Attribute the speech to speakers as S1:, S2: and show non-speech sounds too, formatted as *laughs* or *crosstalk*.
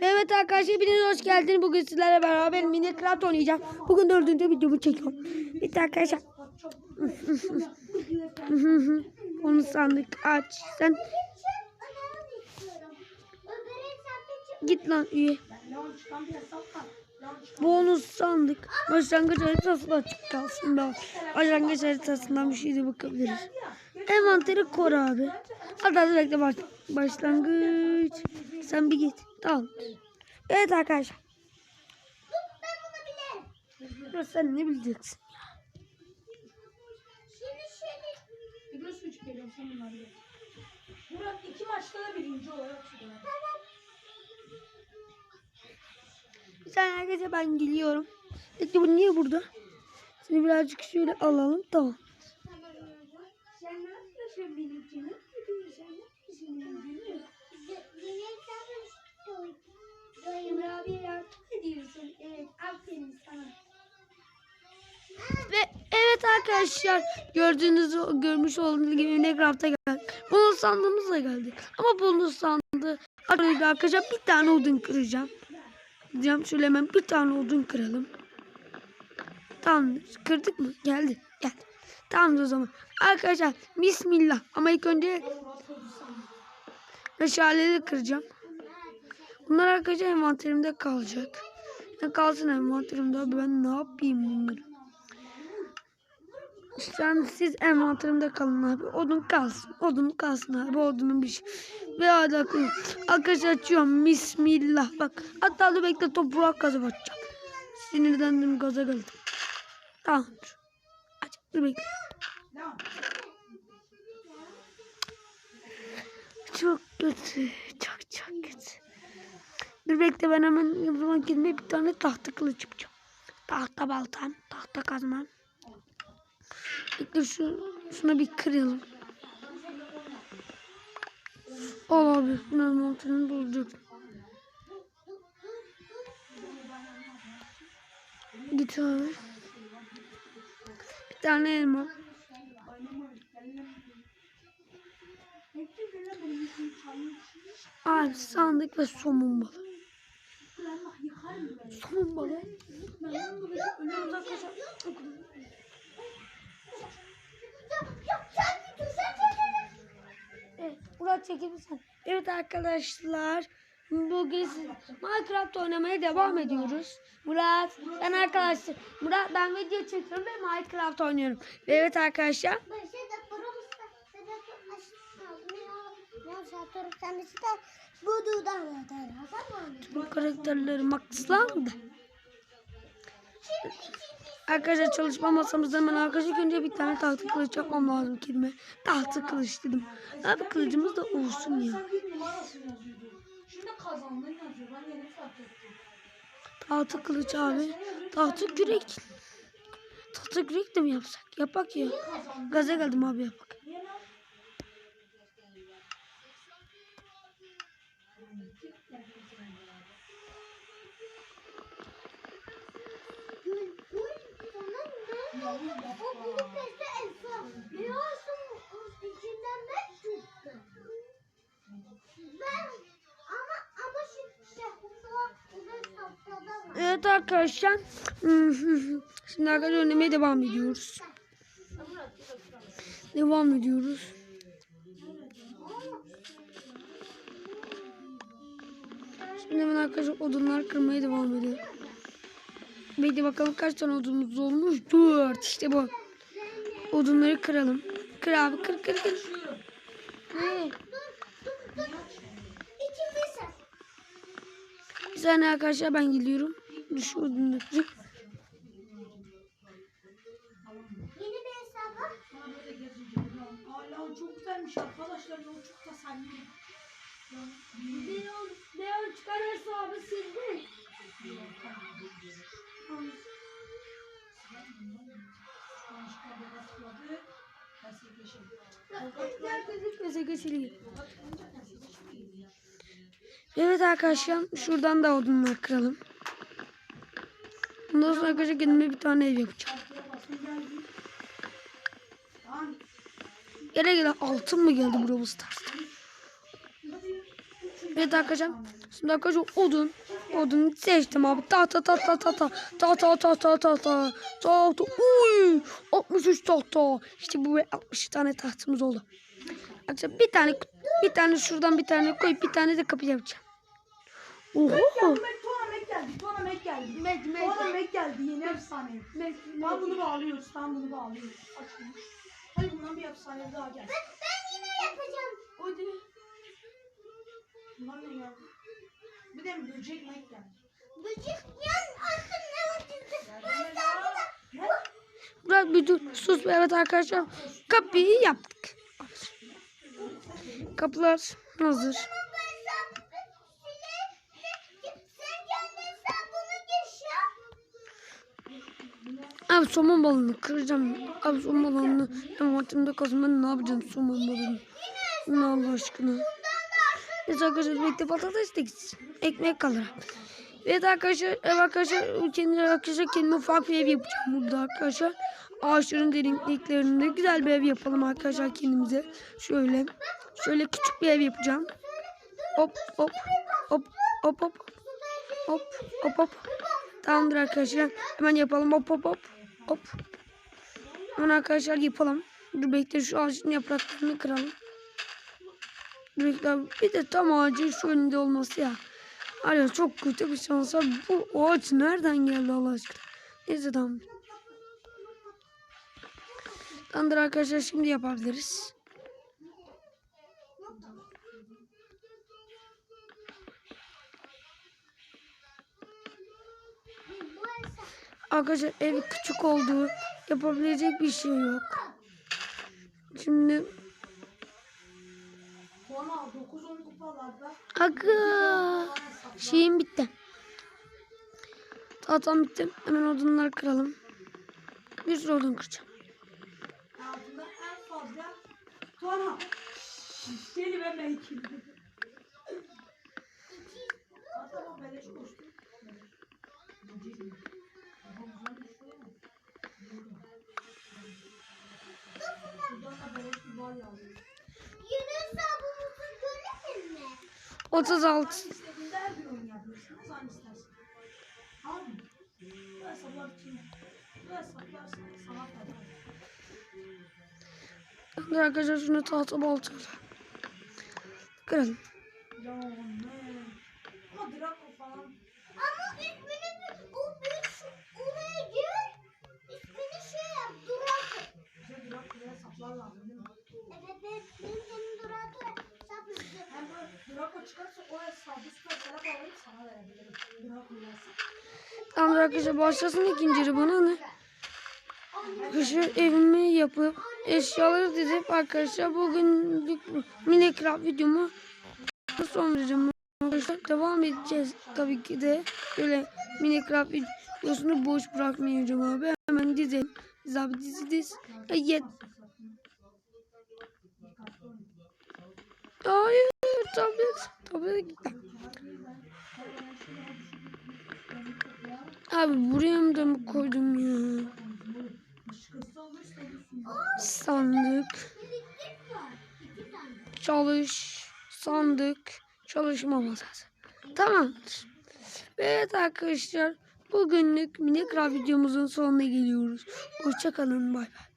S1: Evet arkadaşlar hepiniz hoş geldiniz. Bugün sizlerle beraber Minecraft oynayacağım. Bugün dördüncü videomu çekiyorum. Evet arkadaşlar. Onu sandık aç. Sen git lan üye. Bonus sandık. Başlangıç haritası da açık kalsın. Başlangıç haritasından bir şey de bakabiliriz. Envanteri kor abi. Hadi hadi bekle baş, başlangıç. Sen bir git. Tamam. Evet arkadaşlar. Ya sen ne bileceksin?
S2: İblis 3 geliyor sen bunları gel. Murat iki maçta da birinci olarak çıkıyor.
S1: Bir saniye arkadaşlar ben geliyorum. Peki bu niye burada? Seni birazcık şöyle alalım. Tamam.
S2: Sen ne yapıyorsun benimkini? Sen ne yapıyorsun benimkini? Emre abiye yardım ediyorsun. Evet aferin sana.
S1: Ve evet arkadaşlar gördüğünüz görmüş olduğunuz gibi Minecraft'a geldik. Bonus sandığımız da geldi. Ama bonus sandığı arkadaşlar bir tane odun kıracağım. Diyeceğim şöyle hemen bir tane odun kıralım. Tamamdır. Kırdık mı? Geldi. Geldi. Tamamdır o zaman. Arkadaşlar bismillah. Ama ilk önce meşaleleri kıracağım. Bunlar arkadaşlar envanterimde kalacak. Ne kalsın envanterimde abi ben ne yapayım bunları? Sen siz envanterimde kalın abi. Odun kalsın. Odun kalsın abi. Odunun bir şey. Ve hadi akıllı. Arkadaşlar açıyorum. Bismillah. Bak. Hatta dur bekle toprağa kazıp açacağım. Sinirlendim gaza geldim. Tamamdır. Aç. Dur bekle. Çok kötü. Çok çok kötü. Dur bekle ben hemen yapılan kendime bir tane tahta kılıç yapacağım. Tahta baltam. Tahta kazmam. Bekle şu, şuna bir kıralım. Al abi. Bunun montunu bulacak. Git abi. Bir tane elma. Abi sandık ve somun balı. Somun balı. Evet, Murat çekebilirsin. Evet arkadaşlar. Bugün Minecraft oynamaya devam ediyoruz. Murat, ben arkadaşlar. Murat ben video çekiyorum ve Minecraft oynuyorum. Ve evet arkadaşlar. Bu karakterleri maxlandı. Arkadaşlar çalışma masamızda hemen arkadaşlar önce bir tane tahta kılıç yapmam lazım kendime. Tahta kılıç dedim. Abi kılıcımız da olsun ya. Tahta kılıç abi. Tahta kürek. Tahta kürek de mi yapsak? Yapak ya. Gaza geldim abi yapak.
S2: Niye lan?
S1: Evet arkadaşlar. *laughs* Şimdi arkadaşlar oynamaya devam ediyoruz. Devam ediyoruz. Şimdi hemen arkadaşlar odunlar kırmaya devam ediyor. Bekle bakalım kaç tane odunumuz olmuş. Dört işte bu. Odunları kıralım. Kır abi kır kır kır. Bir saniye arkadaşlar ben gidiyorum. Şu odunları.
S2: Hala çok güzelmiş arkadaşlar. Yol çok
S1: Evet arkadaşlar şuradan da odunlar kıralım. Ondan sonra arkadaşlar kendime bir tane ev yapacağım. Gele gele altın mı geldi Brawl Stars'ta? Evet arkadaşlar. Şimdi arkadaşlar odun. Odun seçtim abi. Ta ta ta ta ta ta. Ta ta ta ta ta ta. Ta ta. Uy. 63 tahta. İşte bu ve 60 tane tahtımız oldu. Arkadaşlar bir tane bir tane şuradan bir tane koyup bir tane de kapı yapacağım. Oho.
S2: Mek Tuana Mek geldi. Tuana Mek geldi.
S1: Mek, Mek,
S2: Tuana
S1: Mek.
S2: Mek geldi. Yeni efsane.
S1: Mek,
S2: Tam bunu bağlıyoruz. Tam bunu bağlıyoruz. Açın. Hadi bundan bir efsane daha gel.
S3: Ben yine yapacağım.
S2: Hadi. Bunlar ne geldi? Bir de böcek Mek geldi.
S3: Böcek yan ucuzdu.
S2: Ne?
S1: Bırak bir dur. Sus. Evet arkadaşlar. Kapıyı yaptık. Kapılar hazır.
S3: Ya.
S1: Abi somon balığını kıracağım. Abi somon balığını envanterimde kalsın. Ben ne yapacağım somon balığını? Ne Allah aşkına. Biz arkadaşlar bekle patates gitsin. Ekmek kalır. Evet arkadaşlar, ev arkadaşlar, kendi arkadaşlar kendime ufak bir ev yapacağım burada arkadaşlar. Ağaçların derinliklerinde güzel bir ev yapalım arkadaşlar kendimize. Şöyle, şöyle küçük bir ev yapacağım. Hop hop hop hop hop hop hop hop. Tamamdır arkadaşlar. Hemen yapalım. Hop hop hop. Hop. Hemen arkadaşlar yapalım. Dur bekle şu ağacın yapraklarını kıralım. Abi. Bir de tam ağacın şu önünde olması ya. Alo çok kötü bir şans var. Bu ağaç nereden geldi Allah aşkına? Neyse tamam. Tamamdır arkadaşlar şimdi yapabiliriz. Arkadaşlar ev küçük olduğu yapabilecek bir şey yok. Şimdi
S2: 9-10 kupalarda.
S1: aga şeyim bitti. Tahtam bitti. Hemen odunları kıralım. Bir sürü odun kıracağım.
S2: Hayatında en fazla Tuana. Seni ve Mek'i.
S1: 36. Arkadaşlar şunu tahta baltayla kıralım. Tamam arkadaşlar başlasın ikinci bana ne? Arkadaşlar evimi yapıp eşyaları dizip arkadaşlar bugünlük Minecraft videomu son vereceğim. Arkadaşlar devam edeceğiz tabii ki de böyle Minecraft videosunu boş bırakmayacağım abi. Hemen dizelim. Diz abi dizi diz. Yet. Hayır tablet. Tablet gitti. Abi buraya mı da mı koydum ya? Sandık. Çalış. Sandık. Çalışma masası. Tamamdır. Evet arkadaşlar. Bugünlük Minecraft videomuzun sonuna geliyoruz. Hoşçakalın. Bay bay.